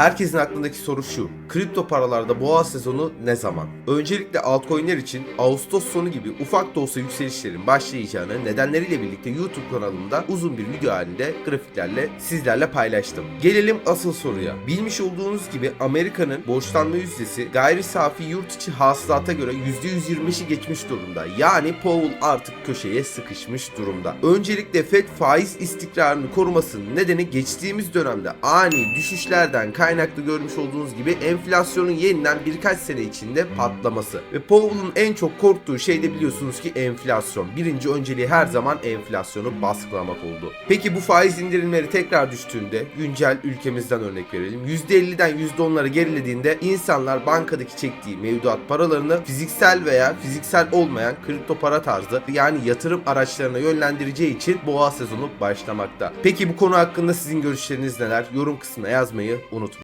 Herkesin aklındaki soru şu. Kripto paralarda boğa sezonu ne zaman? Öncelikle altcoin'ler için Ağustos sonu gibi ufak da olsa yükselişlerin başlayacağını nedenleriyle birlikte YouTube kanalımda uzun bir video halinde grafiklerle sizlerle paylaştım. Gelelim asıl soruya. Bilmiş olduğunuz gibi Amerika'nın borçlanma yüzdesi gayri safi yurt içi hasılata göre %125'i geçmiş durumda. Yani Powell artık köşeye sıkışmış durumda. Öncelikle Fed faiz istikrarını korumasının nedeni geçtiğimiz dönemde ani düşüşlerden kaynaklı görmüş olduğunuz gibi enflasyonun yeniden birkaç sene içinde patlaması. Ve Powell'ın en çok korktuğu şey de biliyorsunuz ki enflasyon. Birinci önceliği her zaman enflasyonu baskılamak oldu. Peki bu faiz indirimleri tekrar düştüğünde güncel ülkemizden örnek verelim. %50'den %10'lara gerilediğinde insanlar bankadaki çektiği mevduat paralarını fiziksel veya fiziksel olmayan kripto para tarzı yani yatırım araçlarına yönlendireceği için boğa sezonu başlamakta. Peki bu konu hakkında sizin görüşleriniz neler? Yorum kısmına yazmayı unutmayın.